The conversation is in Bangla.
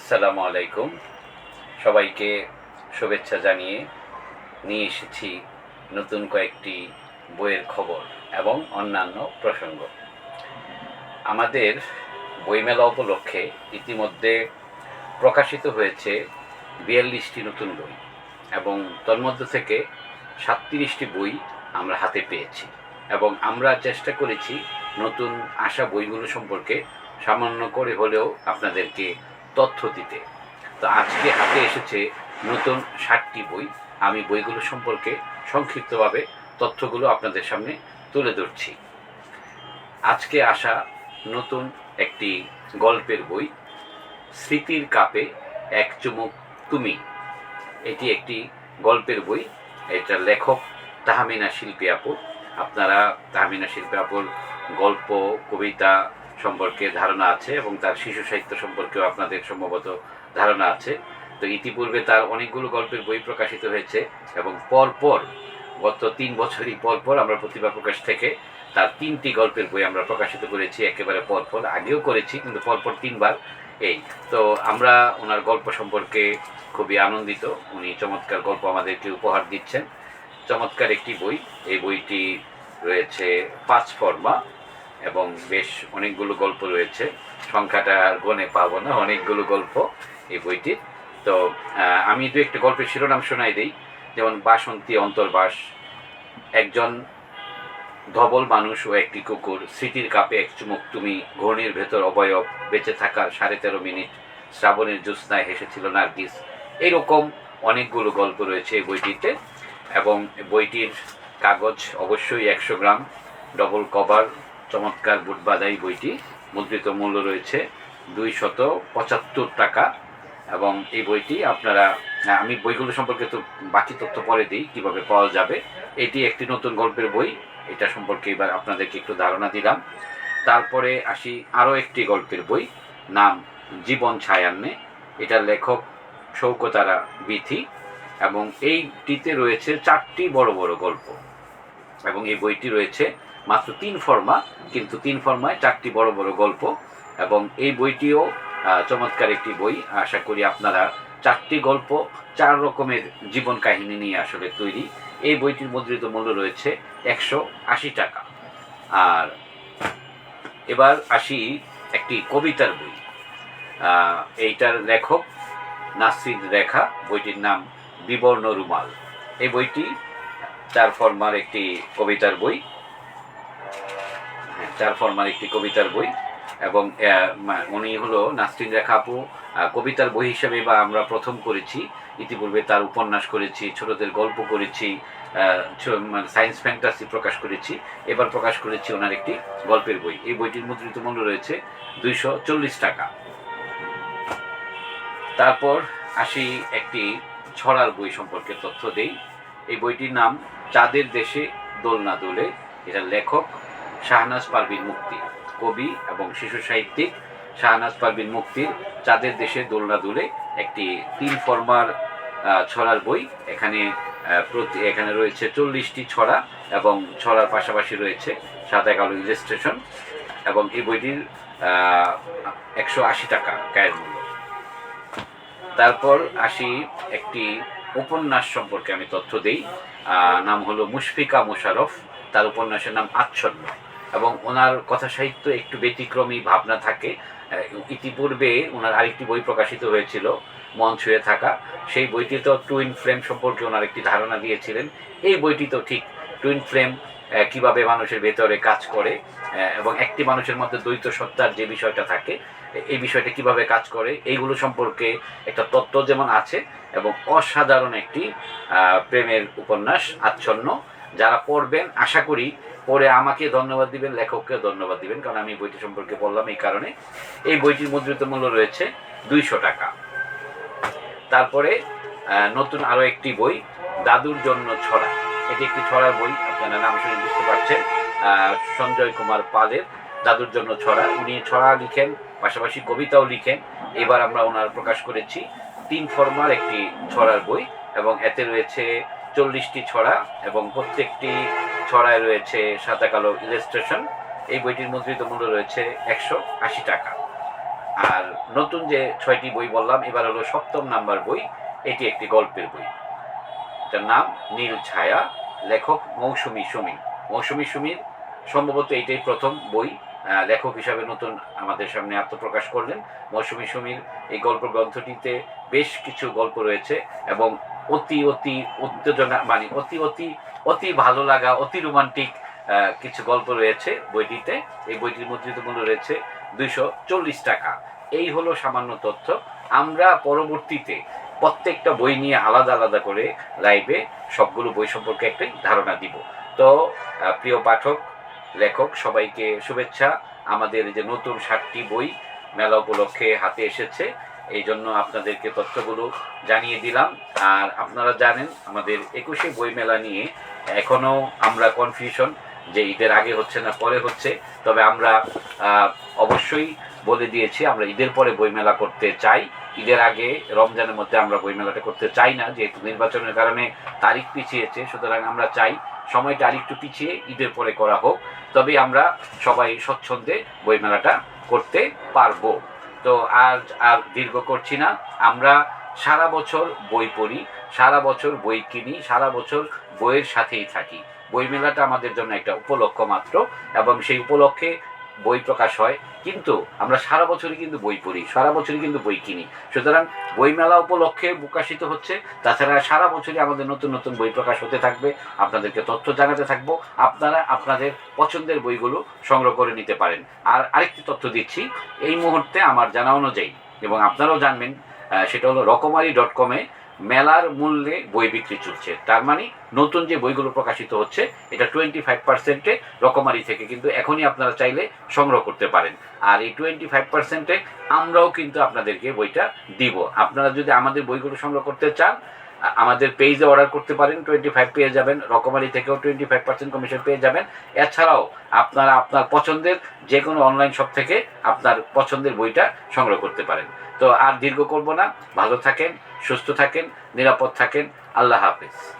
আসসালামু আলাইকুম। সবাইকে শুভেচ্ছা জানিয়ে নিয়ে এসেছি নতুন কয়েকটি বইয়ের খবর এবং অন্যান্য প্রসঙ্গ। আমাদের বইমেলা উপলক্ষে ইতিমধ্যে প্রকাশিত হয়েছে বিয়াল্লিশটি নতুন বই এবং তন্মধ্য থেকে সাতত্রিশটি বই আমরা হাতে পেয়েছি এবং আমরা চেষ্টা করেছি নতুন আসা বইগুলো সম্পর্কে সামান্য করে হলেও আপনাদেরকে তথ্য দিতে। তো আজকে হাতে এসেছে নতুন ষাটটি বই। আমি বইগুলো সম্পর্কে সংক্ষিপ্তভাবে তথ্যগুলো আপনাদের সামনে তুলে ধরছি। আজকে আসা নতুন একটি গল্পের বই, স্মৃতির কাপে এক চুমুক তুমি। এটি একটি গল্পের বই এটার লেখক তাহমিনা শিল্পী আপু। আপনারা তাহমিনা শিল্পী আপুর গল্প, কবিতা সম্পর্কে ধারণা আছে এবং তার শিশু সাহিত্য সম্পর্কেও আপনাদের সম্ভবত ধারণা আছে। তো ইতিপূর্বে তার অনেকগুলো গল্পের বই প্রকাশিত হয়েছে এবং পরপর, গত তিন বছরই পরপর আমরা প্রতিভা প্রকাশ থেকে তার তিনটি গল্পের বই আমরা প্রকাশিত করেছি, একেবারে পরপর। আগেও করেছি, কিন্তু পরপর তিনবার এই। তো আমরা ওনার গল্প সম্পর্কে খুবই আনন্দিত। উনি চমৎকার গল্প আমাদেরকে উপহার দিচ্ছেন। চমৎকার একটি বই। এই বইটি রয়েছে পাঁচ ফর্মা। এবং বেশ অনেকগুলো গল্প রয়েছে। সংখ্যাটা আর গনে পাবো না, অনেকগুলো গল্প এই বইটির। তো আমি দু একটা গল্পের শিরোনাম শোনাই দিই। যেমন, বাসন্তী অন্তর্বাস, একজন ধবল মানুষ ও একটি কুকুর, স্মৃতির কাপে এক চুমুক, তুমি ঘূর্ণির ভেতর অবয়ব, বেঁচে থাকার সাড়ে তেরো মিনিট, শ্রাবণের জ্যোৎস্নায় হেসেছিল নার্গিস। এরকম অনেকগুলো গল্প রয়েছে এই বইটিতে এবং বইটির কাগজ অবশ্যই একশো গ্রাম ডবল কভার চমৎকার বুটবাদাই বইটি। মুদ্রিত মূল্য রয়েছে দুই শত পঁচাত্তর টাকা এবং এই বইটি আপনারা আমি বইগুলো সম্পর্কে তো বাকি তথ্য পরে দিই, কীভাবে পাওয়া যাবে। এটি একটি নতুন গল্পের বই, এটা সম্পর্কে এবার আপনাদেরকে একটু ধারণা দিলাম। তারপরে আসি আরও একটি গল্পের বই, নাম জীবন ছায়ান্নে। এটার লেখক শৌকতারা বিথি এবং এইটিতে রয়েছে চারটি বড় বড় গল্প এবং এই বইটি রয়েছে মাত্র তিন ফর্মা, কিন্তু তিন ফর্মায় চারটি বড় বড় গল্প এবং এই বইটিও চমৎকার একটি বই। আশা করি আপনারা চারটি গল্প, চার রকমের জীবন কাহিনী নিয়ে আসলে তৈরি। এই বইটির মুদ্রিত মূল্য রয়েছে একশো আশি টাকা। আর এবার আসি একটি কবিতার বই। এইটার লেখক নাসির রেখা, বইটির নাম বিবর্ণ রুমাল। এই বইটি চার ফর্মার একটি কবিতার বই। চার ফর্মার একটি কবিতার বই। এবং উনি হলো নাসরিন রেখা আপু। কবিতার বই হিসেবে বা আমরা প্রথম করেছি, ইতিপূর্বে তার উপন্যাস করেছি, ছোটদের গল্প করেছি সায়েন্স ফ্যান্টাসি প্রকাশ করেছি। এবার প্রকাশ করেছি ওনার একটি গল্পের বই। এই বইটির মুদ্রিত মূল্য রয়েছে দুইশো চল্লিশ টাকা। তারপর আসি একটি ছড়ার বই সম্পর্কে তথ্য দেই। এই বইটির নাম চাঁদের দেশে দোলনা দোলে। এটার লেখক শাহনাজ পারভিন মুক্তি। কবি এবং শিশু সাহিত্যিক শাহনাজ পারভিন মুক্তির চাঁদের দেশে দোলনা দোলে একটি তিন ফর্মার ছড়ার বই। এখানে প্রতি, এখানে রয়েছে চল্লিশটি ছড়া এবং ছড়ার পাশাপাশি রয়েছে সাদা কালো ইলাস্ট্রেশন এবং এই বইটির একশো আশি টাকা গায়ের মূল্য। তারপর আসি একটি উপন্যাস সম্পর্কে আমি তথ্য দিই। নাম হলো মুশফিকা মোশারফ তার উপন্যাসের নাম আচ্ছন্ন। এবং ওনার কথা সাহিত্য একটু ব্যতিক্রমী ভাবনা থাকে। ইতিপূর্বে ওনার আরেকটি বই প্রকাশিত হয়েছিল, মন ছুঁয়ে থাকা। সেই বইটিতেও টুইন ফ্লেম সম্পর্কে ওনার একটি ধারণা দিয়েছিলেন। এই বইটিতেও ঠিক টুইন ফ্লেম কীভাবে মানুষের ভেতরে কাজ করে এবং একটি মানুষের মধ্যে দ্বৈত সত্তার যে বিষয়টা থাকে, এই বিষয়টা কীভাবে কাজ করে, এইগুলো সম্পর্কে একটা তত্ত্ব যেমন আছে, এবং অসাধারণ একটি প্রেমের উপন্যাস, আচ্ছন্ন। যারা পড়বেন, আশা করি পড়ে আমাকে ধন্যবাদ দিবেন, লেখককে ধন্যবাদ দিবেন, কারণ আমি বইটি সম্পর্কে বললাম এই কারণে। এই বইটির মুদ্রিত মূল্য রয়েছে দুইশো টাকা। তারপরে নতুন আরও একটি বই, দাদুর জন্য ছড়া। এটি একটি ছড়ার বই, আপনারা নাম শুনে বুঝতে পারছেন। সঞ্জয় কুমার পালের দাদুর জন্য ছড়া। উনি ছড়া লিখেন, পাশাপাশি কবিতাও লিখেন। এবার আমরা ওনার প্রকাশ করেছি তিন ফর্মার একটি ছড়ার বই এবং এতে রয়েছে চল্লিশটি ছড়া এবং প্রত্যেকটি ছড়ায় রয়েছে সাদা কালো ইলাস্ট্রেশন এই বইটির মুদ্রিত মূল্য রয়েছে একশো আশি টাকা। আর নতুন যে ছয়টি বই বললাম, এবার হলো সপ্তম নাম্বার বই, এটি একটি গল্পের বই। এটার নাম নীল ছায়া, লেখক মৌসুমী সুমি মৌসুমী সুমির সম্ভবত এইটাই প্রথম বই লেখক হিসাবে নতুন আমাদের সামনে আত্মপ্রকাশ করলেন। মৌসুমী সুমির এই গল্প গ্রন্থটিতে বেশ কিছু গল্প রয়েছে এবং অতি অতি উত্তেজনা মানে অতি অতি অতি ভালো লাগা, অতি রোমান্টিক কিছু গল্প রয়েছে বইটিতে। এই বইটির মুদ্রিত মূল্য রয়েছে দুইশো চল্লিশ টাকা। এই হলো সামান্য তথ্য। আমরা পরবর্তীতে প্রত্যেকটা বই নিয়ে আলাদা আলাদা করে লাইভে সবগুলো বই সম্পর্কে একটি ধারণা দিব। তো প্রিয় পাঠক, লেখক, সবাইকে শুভেচ্ছা। আমাদের যে নতুন সাতটি বই মেলা উপলক্ষে হাতে এসেছে। এই জন্য আপনাদেরকে তথ্যগুলো জানিয়ে দিলাম। আর আপনারা জানেন, আমাদের একুশে বই মেলা নিয়ে এখনও আমরা কনফিউশন যে ঈদের আগে হচ্ছে না, পরে হচ্ছে। তবে আমরা অবশ্যই বলে দিয়েছি, আমরা ঈদের পরে বইমেলা করতে চাই। ঈদের আগে রমজানের মধ্যে আমরা বইমেলাটা করতে চাই না, যেহেতু নির্বাচনের কারণে তারিখ পিছিয়েছে, সুতরাং আমরা চাই সময়টা আরেকটু পিছিয়ে ঈদের পরে করা হোক। তবে আমরা সবাই স্বচ্ছন্দে বইমেলাটা করতে পারব। তো আর আর দীর্ঘ করছি না। আমরা সারা বছর বই পড়ি, সারা বছর বই কিনি, সারা বছর বইয়ের সাথেই থাকি। বইমেলাটা আমাদের জন্য একটা উপলক্ষ মাত্র এবং সেই উপলক্ষে বই প্রকাশ হয়, কিন্তু আমরা সারা বছরই কিন্তু বই পড়ি, সারা বছরই কিন্তু বই কিনি। সুতরাং বইমেলা উপলক্ষে প্রকাশিত হচ্ছে, তাছাড়া সারা বছরই আমাদের নতুন নতুন বই প্রকাশ হতে থাকবে। আপনাদেরকে তথ্য জানাতে থাকব, আপনারা আপনাদের পছন্দের বইগুলো সংগ্রহ করে নিতে পারেন। আর আরেকটি তথ্য দিচ্ছি, এই মুহূর্তে আমার জানা অনুযায়ী, এবং আপনারাও জানবেন সেটা হলো রকমারি ডট কমে মেলার মূল্যে বই বিক্রি চলছে। তার মানে নতুন যে বইগুলো প্রকাশিত হচ্ছে, এটা টোয়েন্টি ফাইভ পার্সেন্টে রকমারি থেকে কিন্তু এখনই আপনারা চাইলে সংগ্রহ করতে পারেন। আর এই টোয়েন্টি ফাইভ পার্সেন্টে আমরাও কিন্তু আপনাদেরকে বইটা দিব। আপনারা যদি আমাদের বইগুলো সংগ্রহ করতে চান আমাদের পেজে অর্ডার করতে পারেন টোয়েন্টি ফাইভ পেয়ে যাবেন। রকমারি থেকেও টোয়েন্টি ফাইভ পার্সেন্ট কমিশন পেয়ে যাবেন। এছাড়াও আপনারা আপনার পছন্দের যে কোনো অনলাইন শপ থেকে আপনার পছন্দের বইটা সংগ্রহ করতে পারেন। তো আর দীর্ঘ করব না। ভালো থাকেন, সুস্থ থাকেন, নিরাপদ থাকেন। আল্লাহ হাফেজ।